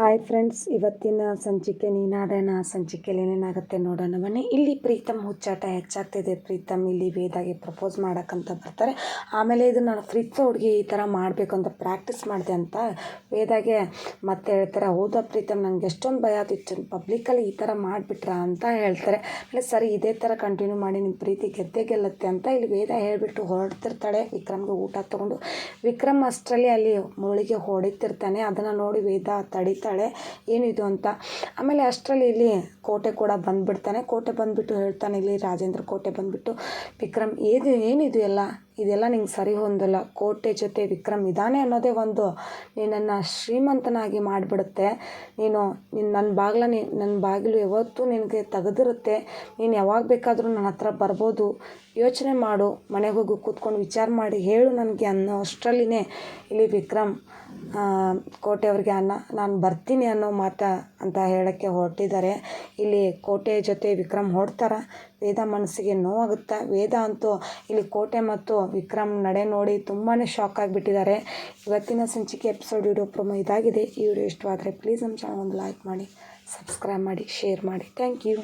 Hi friends ಇವತ್ತಿನ ಸಂಚಿಕೆ ನೀನಾಡೋಣ. ಸಂಚಿಕೆಯಲ್ಲಿ ಏನೇನಾಗುತ್ತೆ ನೋಡೋಣ. ಬನ್ನಿ. ಇಲ್ಲಿ ಪ್ರೀತಮ್ ಹುಚ್ಚಾಟ ಹೆಚ್ಚಾಗ್ತಿದೆ. ಪ್ರೀತಮ್ ಇಲ್ಲಿ ವೇದಾಗೆ ಪ್ರಪೋಸ್ ಮಾಡೋಕ್ಕಂತ ಬರ್ತಾರೆ. ಆಮೇಲೆ ಇದು ನಾನು ಫ್ರಿಜ್ ಹುಡುಗಿ ಈ ಥರ ಮಾಡಬೇಕು ಅಂತ ಪ್ರಾಕ್ಟೀಸ್ ಮಾಡಿದೆ ಅಂತ ವೇದಾಗೆ ಮತ್ತೆ ಹೇಳ್ತಾರೆ, ಹೌದಾ ಪ್ರೀತಮ್, ನಂಗೆ ಎಷ್ಟೊಂದು ಭಯ ಆದಿತ್ತು ಪಬ್ಲಿಕಲ್ಲಿ ಈ ಥರ ಮಾಡಿಬಿಟ್ರಾ? ಅಂತ ಹೇಳ್ತಾರೆ. ಆಮೇಲೆ, ಸರಿ, ಇದೇ ಥರ ಕಂಟಿನ್ಯೂ ಮಾಡಿ. ನಿಮ್ಮ ಪ್ರೀತಿ ಗೆದ್ದೆ ಗೆಲ್ಲುತ್ತೆ ಅಂತ ಇಲ್ಲಿ ವೇದ ಹೇಳಿಬಿಟ್ಟು ಹೊರಡ್ತಿರ್ತಾಳೆ. ವಿಕ್ರಮ್ಗೆ ಊಟ ತೊಗೊಂಡು. ವಿಕ್ರಮ್ ಅಷ್ಟರಲ್ಲಿ ಅಲ್ಲಿ ಮುಳಿಗೆ ಹೊಡಿತಿರ್ತಾನೆ. ಅದನ್ನು ನೋಡಿ ವೇದ ತಡಿತಾಳೆ ಏನಿದು ಅಂತ? ಆಮೇಲೆ ಅಷ್ಟರಲ್ಲಿ ಇಲ್ಲಿ ಕೋಟೆ ಕೂಡ ಬಂದುಬಿಡ್ತಾನೆ. ಕೋಟೆ ಬಂದುಬಿಟ್ಟು ಹೇಳ್ತಾನೆ ಇಲ್ಲಿ ರಾಜೇಂದ್ರ ಕೋಟೆ ಬಂದುಬಿಟ್ಟು, ವಿಕ್ರಮ್ ಏದು ಏನಿದು ಎಲ್ಲ? ಇದೆಲ್ಲ ನಿಂಗೆ ಸರಿ ಹೊಂದಲ್ಲ. ಕೋಟೆ ಜೊತೆ ವಿಕ್ರಮ್ ಇದ್ದಾನೆ ಅನ್ನೋದೇ ಒಂದು ನಿನ್ನನ್ನು ಶ್ರೀಮಂತನಾಗಿ ಮಾಡಿಬಿಡುತ್ತೆ. ನೀನು ನಿನ್ನ ನನ್ನ ಬಾಗಿಲ ನನ್ನ ಬಾಗಿಲು ಯಾವತ್ತೂ ನಿನಗೆ ತೆಗೆದಿರುತ್ತೆ. ನೀನು ಯಾವಾಗ ಬೇಕಾದರೂ ನನ್ನ ಹತ್ರ ಬರ್ಬೋದು. ಯೋಚನೆ ಮಾಡು, ಮನೆಗೆ ಹೋಗಿ, ಕೂತ್ಕೊಂಡು ವಿಚಾರ ಮಾಡಿ, ಹೇಳು ನನಗೆ ಅನ್ನೋ ಅಷ್ಟರಲ್ಲಿನೇ ಇಲ್ಲಿ ವಿಕ್ರಮ್ ಕೋಟೆಯವ್ರಿಗೆ ಅನ್ನ, ನಾನು ಬರ್ತೀನಿ ಅನ್ನೋ ಮಾತ ಅಂತ ಹೇಳೋಕ್ಕೆ ಹೊರಟಿದ್ದಾರೆ. ಇಲ್ಲಿ ಕೋಟೆ ಜೊತೆ ವಿಕ್ರಮ್ ಹೊಡ್ತಾರ ವೇದ ಮನಸ್ಸಿಗೆ ನೋವಾಗುತ್ತಾ, ವೇದ ಅಂತೂ ಇಲ್ಲಿ ಕೋಟೆ ಮತ್ತು ವಿಕ್ರಮ್ ನಡೆ ನೋಡಿ ತುಂಬಾ ಶಾಕ್ ಆಗಿಬಿಟ್ಟಿದ್ದಾರೆ. ಇವತ್ತಿನ ಸಂಚಿಕೆ ಎಪಿಸೋಡ್ ವಿಡಿಯೋ ಪ್ರೊಮೋ ಇದಾಗಿದೆ. ಈ ವಿಡಿಯೋ ಇಷ್ಟವಾದರೆ ಪ್ಲೀಸ್ ನಮ್ಮ ಚಾನಲ್ ಒಂದು ಲೈಕ್ ಮಾಡಿ ಸಬ್ಸ್ಕ್ರೈಬ್ ಮಾಡಿ ಶೇರ್ ಮಾಡಿ. Thank you